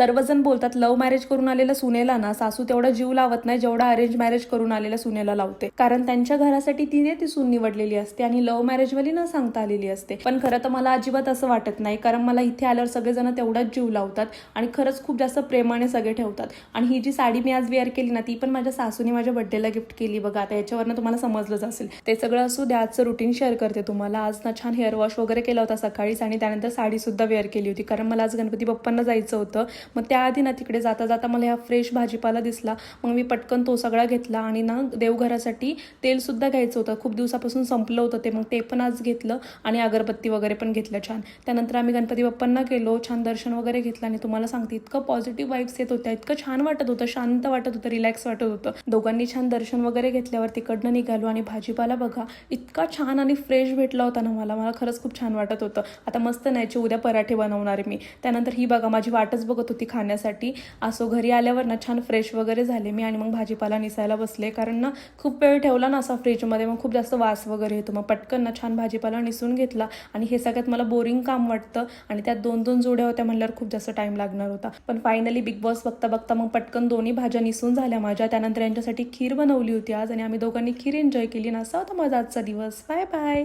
सर्वजण बोलतात love marriage करून आलेल्या सुनेला ना सासू तेवढा जीव लावत नाही जेवढा अरेंज मॅरेज करून आलेल्या सुनेला लावते. कारण त्यांच्या घरासाठी तिने ती सून निवडलेली असते आणि लव्ह मॅरेजवाली न सांगता आलेली असते. पण खरं तर मला अजिबात असं वाटत नाही कारण मला इथे आल्यावर सगळेजण तेवढाच जीव लावतात आणि खरंच खूप जास्त प्रेमाने सगळे ठेवतात. आणि ही जी साडी मी आज वेअर केली ना ती पण माझ्या सासूने माझ्या बड्डेला गिफ्ट केली बघा. आता याच्यावरनं तुम्हाला समजलंच असेल. ते सगळं असू द्या आजचं रुटीन शेअर करते तुम्हाला. आज ना छान हेअर वॉश वगैरे केला होता सकाळीच आणि त्यानंतर साडी सुद्धा वेअर केली होती. कारण मला आज गणपती बाप्पांना जायचं होतं. मग त्याआधी ना तिकडे जाता जाता मला ह्या फ्रेश भाजीपाला दिसला. मग मी पटकन तो सगळा घेतला आणि ना देवघरासाठी तेलसुद्धा घ्यायचं होतं. खूप दिवसापासून संपलं होतं ते. मग ते पण आज घेतलं आणि अगरबत्ती वगैरे पण घेतलं छान. त्यानंतर आम्ही गणपती बाप्पांना गेलो. छान दर्शन वगैरे घेतलं आणि तुम्हाला सांगते इतकं पॉझिटिव्ह वाईब्स येत होत्या. इतकं छान वाटत होतं शांत वाटत होतं रिलॅक्स वाटत होतं. दोघांनी छान दर्शन वगैरे घेतल्यावर तिकडनं निघालो आणि भाजीपाला बघा इतका छान आणि फ्रेश भेटला होता ना मला. मला खरंच खूप छान वाटत होतं. आता मस्त न्यायचे उद्या पराठे बनवणार आहे मी. त्यानंतर ही बघा माझी वाटच बघत होती. खाण्यासाठी. असो घरी आल्यावर ना छान फ्रेश वगैरे झाले मी आणि मग भाजीपाला निसायला बसले. कारण ना खूप वेळ ठेवला ना असा फ्रीजमध्ये मग खूप जास्त वास वगैरे येतो. मग पटकन ना छान भाजीपाला निसून घेतला आणि हे सगळ्यात मला बोरिंग काम वाटतं. आणि त्यात दोन दोन जोड्या होत्या म्हणल्यावर खूप जास्त टाइम लागणार होता. पण फायनली बिग बॉस बघता बघता मग पटकन दोन्ही भाज्या निसून झाल्या माझ्या. त्यानंतर यांच्यासाठी खीर बनवली होती आज आणि आम्ही दोघांनी खीर एन्जॉय केली. ना असा होता माझा आजचा दिवस. Bye bye